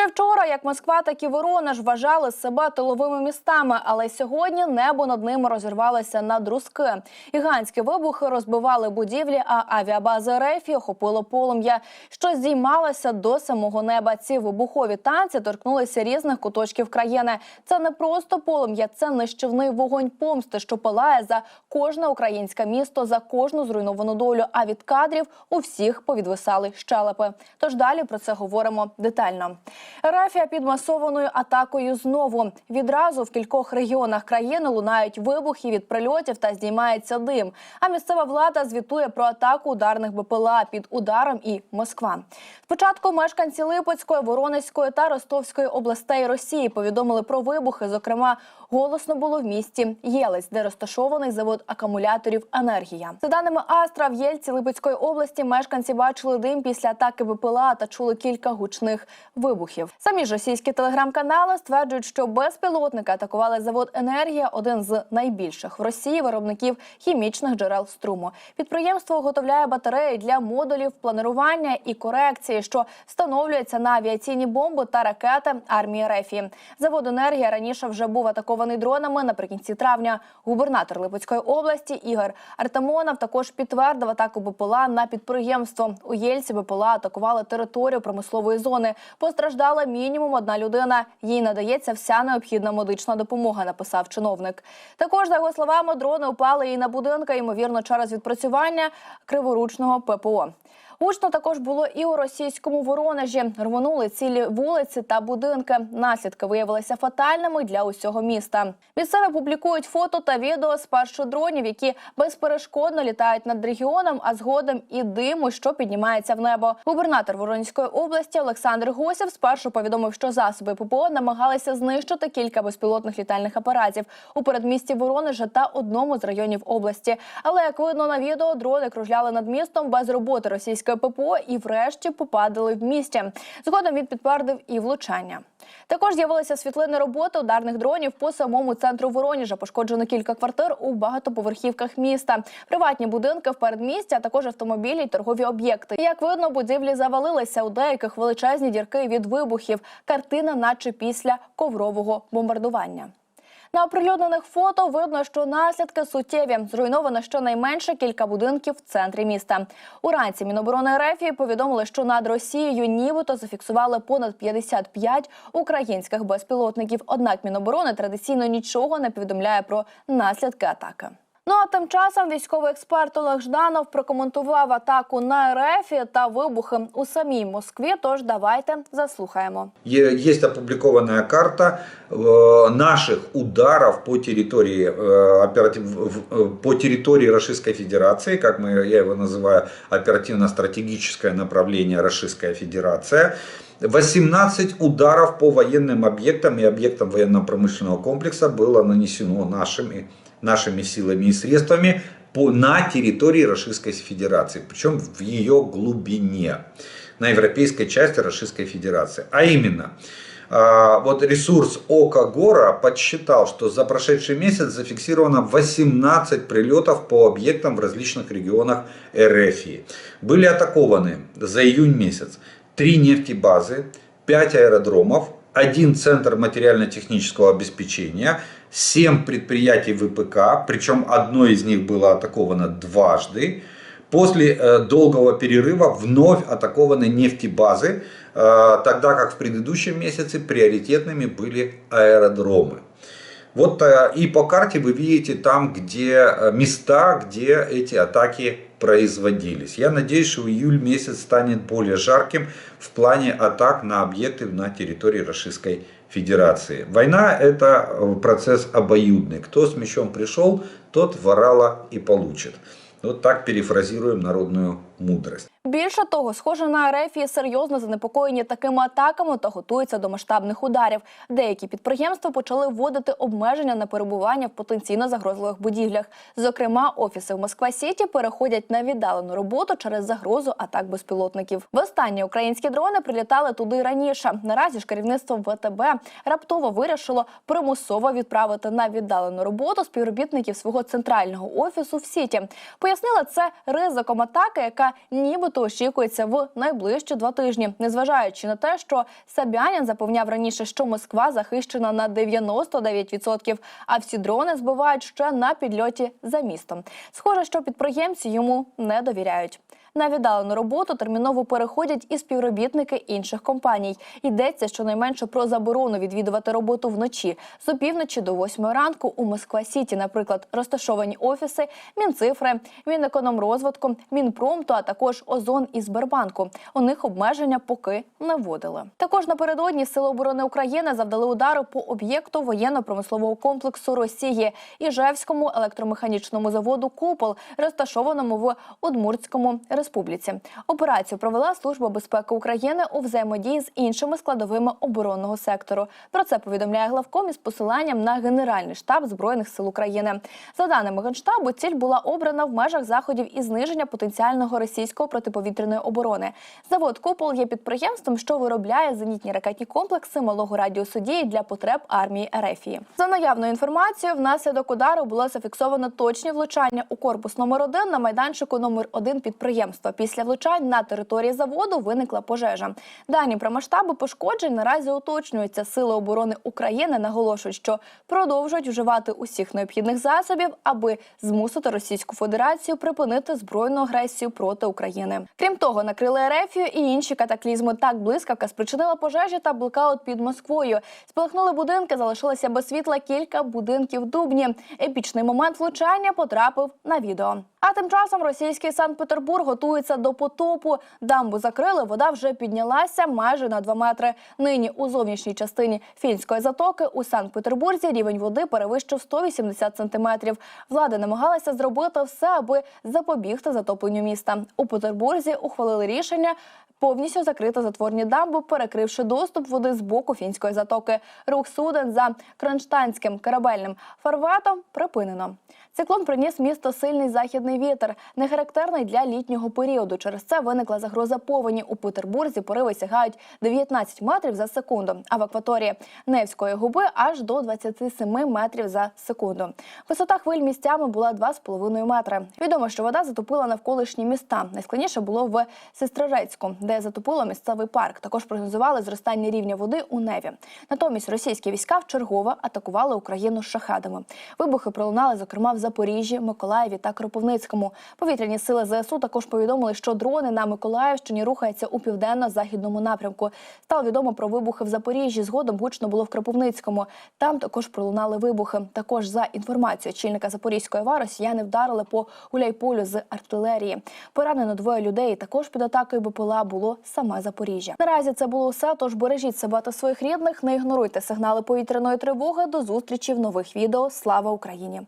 Ще вчора, як Москва, так і Воронеж вважали себе тиловими містами, але сьогодні небо над ними розірвалося на друзки. Гігантські вибухи розбивали будівлі, а авіабази РФ охопило полум'я, що здіймалося до самого неба. Ці вибухові танці торкнулися різних куточків країни. Це не просто полум'я, це нищівний вогонь помсти, що палає за кожне українське місто, за кожну зруйновану долю. А від кадрів у всіх повідвисали щелепи. Тож далі про це говоримо детально. Рафія під масованою атакою знову відразу в кількох регіонах країни лунають вибухи від прильотів та здіймається дим. А місцева влада звітує про атаку ударних БПЛА під ударом і Москва. Спочатку мешканці Липецької, Воронезької та Ростовської областей Росії повідомили про вибухи. Зокрема, голосно було в місті Єлець, де розташований завод акумуляторів енергія. За даними Астра, в Єльці Липецької області мешканці бачили дим після атаки БПЛА та чули кілька гучних вибухів. Самі ж російські телеграм-канали стверджують, що безпілотники атакували завод енергія, один з найбільших в Росії виробників хімічних джерел струму. Підприємство виготовляє батареї для модулів планування і корекції, що встановлюються на авіаційні бомби та ракети армії РЕФІ. Завод енергія раніше вже був атакований дронами наприкінці травня. Губернатор Липецької області Ігор Артамонов також підтвердив атаку БПЛА на підприємство. У Єльці БПЛА атакували територію промислової зони. Постраждала мінімум одна людина. Їй надається вся необхідна медична допомога. Написав чиновник. Також за його словами, дрони упали і на будинка, ймовірно, через відпрацювання криворучного ППО. Гучно також було і у російському Воронежі. Рвонули цілі вулиці та будинки. Наслідки виявилися фатальними для усього міста. Місцеві публікують фото та відео з перших дронів, які безперешкодно літають над регіоном, а згодом і диму, що піднімається в небо. Губернатор Воронезької області Олександр Госів спершу повідомив, що засоби ППО намагалися знищити кілька безпілотних літальних апаратів у передмісті Воронежа та одному з районів області. Але як видно на відео, дрони кружляли над містом без роботи російської ППО і, врешті, попадали в місті. Згодом він підтвердив і влучання. Також з'явилися світлини роботи ударних дронів по самому центру Воронежа. Пошкоджено кілька квартир у багатоповерхівках міста, приватні будинки в передмісті, а також автомобілі й торгові об'єкти. Як видно, будівлі завалилися у деяких величезні дірки від вибухів. Картина, наче після коврового бомбардування. На оприлюднених фото видно, що наслідки суттєві. Зруйновано щонайменше кілька будинків в центрі міста. Уранці Міноборони РФ повідомили, що над Росією нібито зафіксували понад 55 українських безпілотників. Однак Міноборони традиційно нічого не повідомляє про наслідки атаки. Ну а тим часом військовий експерт Олег Жданов прокоментував атаку на РФ та вибухи у самій Москві. Тож давайте заслухаємо. Е- Есть опубликованная карта э, наших ударов по территории, э, оператив, в- в- по территории Российской Федерации, как мы, я его называю оперативно-стратегическое направление Российская Федерация. 18 ударов по военным объектам и объектам военно-промышленного комплекса было нанесено нашими, нашими силами и средствами по, на территории Российской Федерации, причем в ее глубине, на европейской части Российской Федерации. А именно, а, вот ресурс Ока Гора подсчитал, что за прошедший месяц зафиксировано 18 прилетов по объектам в различных регионах РФ. Были атакованы за июнь месяц три нефтебазы, 5 аэродромов, один центр материально-технического обеспечения, 7 предприятий ВПК, причем одно из них было атаковано дважды. После э, долгого перерыва вновь атакованы нефтебазы, э, тогда как в предыдущем месяце приоритетными были аэродромы. Вот э, и по карте вы видите там, где э, места, где эти атаки производились. Я надеюсь, что июль месяц станет более жарким в плане атак на объекты на территории Российской Федерации. Война это э, процесс обоюдный. Кто с мечом пришел, тот ворала и получит. Вот так перефразируем народную мудрость. Більше того, схоже на РФ серйозно занепокоєні такими атаками та готуються до масштабних ударів. Деякі підприємства почали вводити обмеження на перебування в потенційно загрозливих будівлях. Зокрема, офіси в Москва Сіті переходять на віддалену роботу через загрозу атак безпілотників. Востаннє українські дрони прилітали туди раніше. Наразі ж керівництво ВТБ раптово вирішило примусово відправити на віддалену роботу співробітників свого центрального офісу в Сіті. Пояснила це ризиком атаки, яка нібито очікується в найближчі два тижні, незважаючи на те, що Сабянін запевняв раніше, що Москва захищена на 99%, а всі дрони збивають ще на підльоті за містом. Схоже, що підприємці йому не довіряють. На віддалену роботу терміново переходять і співробітники інших компаній. Йдеться щонайменше про заборону відвідувати роботу вночі з опівночі до 8 ранку у Москва Сіті, наприклад, розташовані офіси, Мінцифри, Мінекономрозвитку, Мінпромту, а також Озон і Сбербанку. У них обмеження поки не вводили. Також напередодні Сили оборони України завдали удару по об'єкту воєнно-промислового комплексу Росії Іжевському електромеханічному заводу Купол, розташованому в Удмуртському республіці. Операцію провела Служба безпеки України у взаємодії з іншими складовими оборонного сектору. Про це повідомляє главком із посиланням на Генеральний штаб збройних сил України. За даними генштабу, ціль була обрана в межах заходів із зниження потенціального російського протиповітряної оборони. Завод Купол є підприємством, що виробляє зенітні ракетні комплекси малого радіусу дії для потреб армії Ерефії. За наявною інформацією, внаслідок удару було зафіксовано точні влучання у корпус номер 1 на майданчику номер 1 підприємства. Після влучань на території заводу виникла пожежа. Дані про масштаби пошкоджень наразі уточнюються. Сили оборони України наголошують, що продовжують вживати усіх необхідних засобів, аби змусити Російську Федерацію припинити збройну агресію проти України. Крім того, накрили Ерефію і інші катаклізми. Так блискавка спричинила пожежі та блекаут під Москвою. Спалахнули будинки, залишилося без світла кілька будинків Дубні. Епічний момент влучання потрапив на відео. А тим часом російський Санкт-Петербург готується до потопу. Дамбу закрили, вода вже піднялася майже на 2 метри. Нині у зовнішній частині фінської затоки у Санкт-Петербурзі рівень води перевищив 180 сантиметрів. Влада намагалася зробити все, аби запобігти затопленню міста. У Петербурзі ухвалили рішення повністю закрити затворні дамби, перекривши доступ води з боку фінської затоки. Рух суден за кронштадтським корабельним фарватом припинено. Циклон приніс місто сильний західний вітер, не характерний для літнього періоду. Через це виникла загроза повені. У Петербурзі пориви сягають 19 метрів за секунду, а в акваторії Невської губи аж до 27 метрів за секунду. Висота хвиль місцями була 2,5 метри. Відомо, що вода затопила навколишні міста. Найскладніше було в Сестрорецьку, де затопило місцевий парк. Також прогнозували зростання рівня води у Неві. Натомість російські війська вчергово атакували Україну шахедами. Вибухи пролунали, зокрема, в Запоріжжі, Миколаєві та Кропивницькому. Повітряні сили ЗСУ також повідомили, що дрони на Миколаївщині рухаються у південно-західному напрямку. Стало відомо про вибухи в Запоріжжі. Згодом гучно було в Кропивницькому. Там також пролунали вибухи. Також за інформацією очільника Запорізької ОВА, росіяни вдарили по гуляйполю з артилерії. Поранено двоє людей. Також під атакою БПЛА було саме Запоріжжя. Наразі це було все. Тож бережіть себе та своїх рідних. Не ігноруйте сигнали повітряної тривоги. До зустрічі в нових відео. Слава Україні!